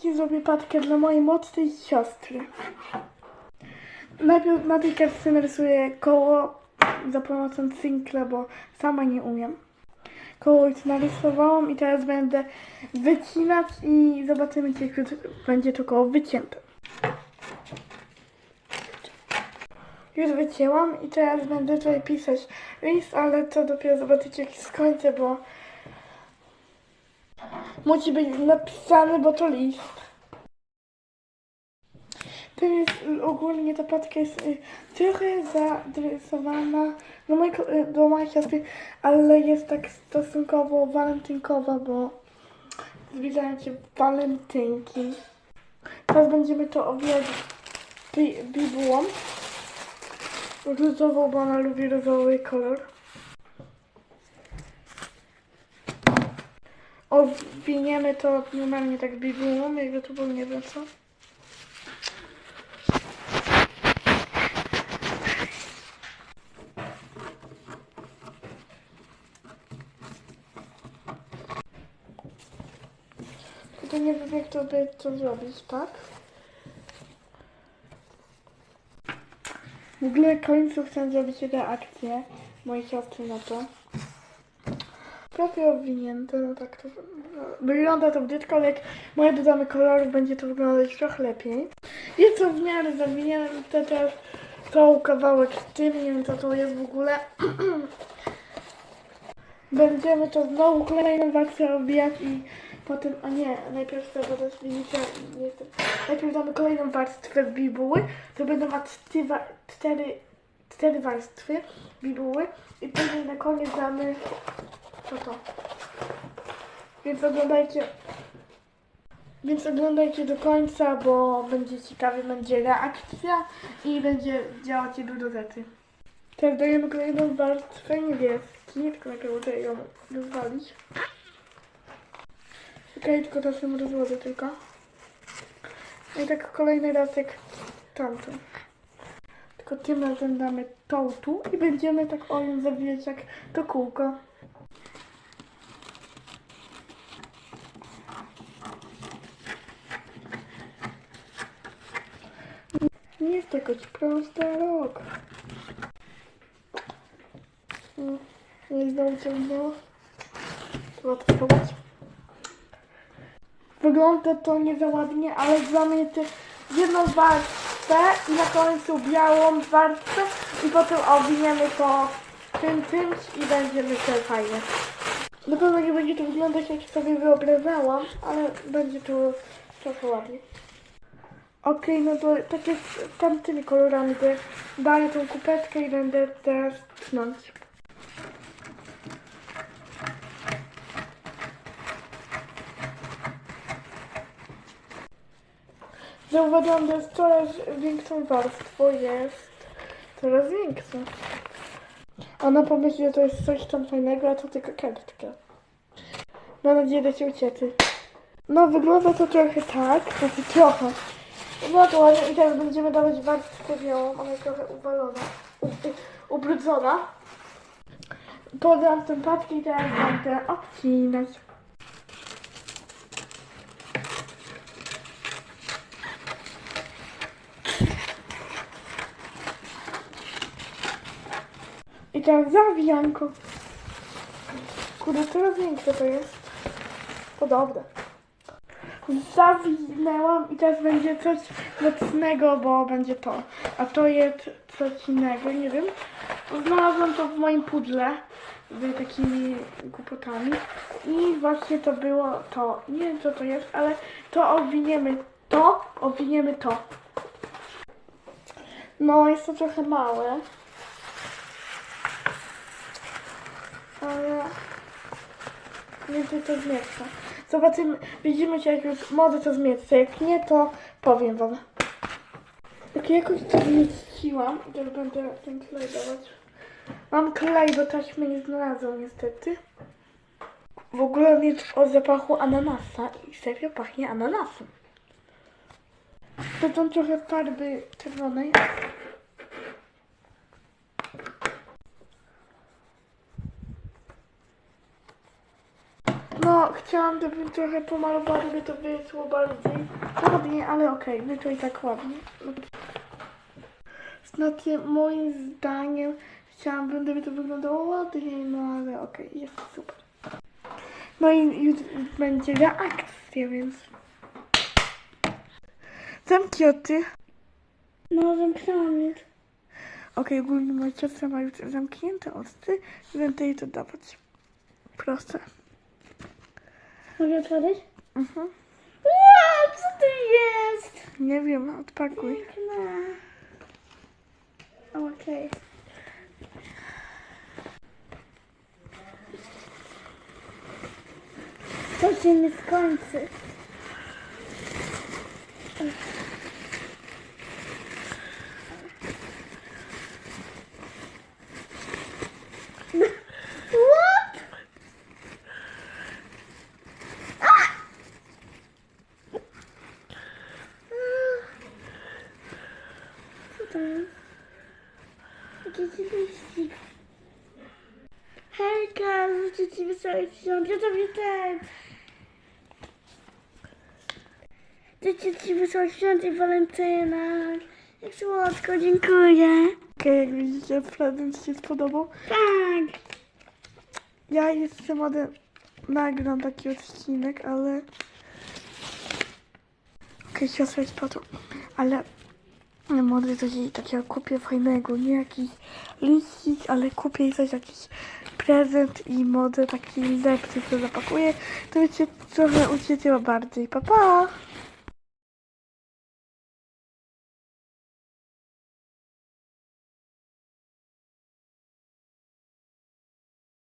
Dziś zrobię patkę dla mojej młodszej siostry. Najpierw na tej kartce narysuję koło za pomocą cynkla, bo sama nie umiem. Koło już narysowałam i teraz będę wycinać i zobaczymy, czy już będzie to koło wycięte. Już wycięłam i teraz będę tutaj pisać list, ale to dopiero zobaczycie jak skończę, bo musi być napisane, bo to list. To jest ogólnie ta paczka jest y, trochę zadresowana do mojej, ko- y, do mojej siostry, ale jest tak stosunkowo walentynkowa, bo zbliżają się walentynki. Teraz będziemy to owijać bi- bibułą różową, bo ona lubi różowy kolor. Owiniemy to normalnie tak bibułą, jakby to było nie wiem co. Tylko nie wiem jak to by to zrobić, tak? W ogóle końcu chcę zrobić reakcję mojej siostry na to. Prawie owinięte, no tak to wygląda to brzydko, ale jak moje dodamy kolorów, będzie to wyglądać trochę lepiej. Jest to w miarę zawinięte, teraz to kawałek z tym, nie wiem co to jest w ogóle. Będziemy to znowu kolejną warstwę obijać i potem, a nie, najpierw trzeba dodać widzicie, chcę. Najpierw damy kolejną warstwę bibuły, to będą ma czty, wa- cztery, cztery warstwy bibuły i później na koniec damy co to. Więc oglądajcie, więc oglądajcie do końca, bo będzie ciekawie, będzie reakcja i będzie działać dużo rzeczy. Teraz dajemy kolejną warstwę niebieski, tylko najpierw muszę ją rozwalić. Okej, tylko teraz ją rozłożę tylko. No I tak kolejny raz jak tamto. Tylko tym razem damy tą tu i będziemy tak o ją zawijać jak to kółko. To jakoś prosty rok. Mm, Nie znowu ciągnęło. Trzeba to. Wygląda to nie za ładnie, ale zamienię jedną warstwę i na końcu białą warstwę i potem owiniemy to tym czymś i będzie myślę fajnie. Na pewno nie będzie to wyglądać jak sobie wyobrażałam, ale będzie to trochę ładnie. Okej, no to tak jak tamtymi kolorami, to daję tą kupeczkę i będę teraz tnąć. Zauważyłam, że coraz większą warstwą, jest coraz większa. Ona pomyśli, że to jest coś tam fajnego, a to tylko kartka. Mam nadzieję, że się ucieczy. No, wygląda to trochę tak, znaczy trochę. No to ładnie i teraz będziemy dawać warstwę białą, ona jest trochę uwalona, ubrudzona. Podam tę paczkę i teraz będę obcinać. I teraz zawijanko. Kurde, coraz większe to jest. Podobne. Zawinęłam i teraz będzie coś mocnego, bo będzie to. A to jest coś innego, nie wiem. Znalazłam to w moim pudle z takimi głupotami. I właśnie to było to. Nie wiem co to jest, ale to owiniemy to, owiniemy to. No, jest to trochę małe. Ale więcej to zmieszczę. Zobaczymy, widzimy się jak już może to zmieszczę. Jak nie, to powiem wam. Jak jakoś to zmieściłam, już będę ten klej dawać. Mam klej, bo taśmy nie znalazłam niestety. W ogóle jest o zapachu ananasa i serio pachnie ananasem. Dodam trochę farby czerwonej. No, chciałam, żebym trochę pomalowała, żeby to wyszło bardziej ładnie, ale okej, wyszło i tak ładnie. Znaczy, moim zdaniem chciałabym, żeby to wyglądało ładniej, no ale okej, jest super. No i już będzie reakcja, więc... Zamknij oczy. No, zamknęłam już. Okej, ogólnie moja siostra ma już zamknięte oczy, będę jej to dawać. Proszę. Mogę otworzyć? Mhm. Wow, co to jest? Nie wiem, odpakuj. Piękne. Okej. To się nie skończy. To jest? Jakiś liścik. Hejka, życzę Ci wesołych świąt. Ja tobie też. Życzę Ci wesołych świąt i walentyna. Jak słodko, dziękuję. Okej, jak widzicie, prezent się spodobał. Tak. Ja jeszcze mogę nagram taki odcinek, ale... Okej, siostra jest po to. Ale mogę coś takiego kupię fajnego, nie jakiś liścik, ale kupię coś, jakiś prezent i może taki lepszy, co zapakuję. To wiecie, trochę ucieciła bardziej. Pa, pa!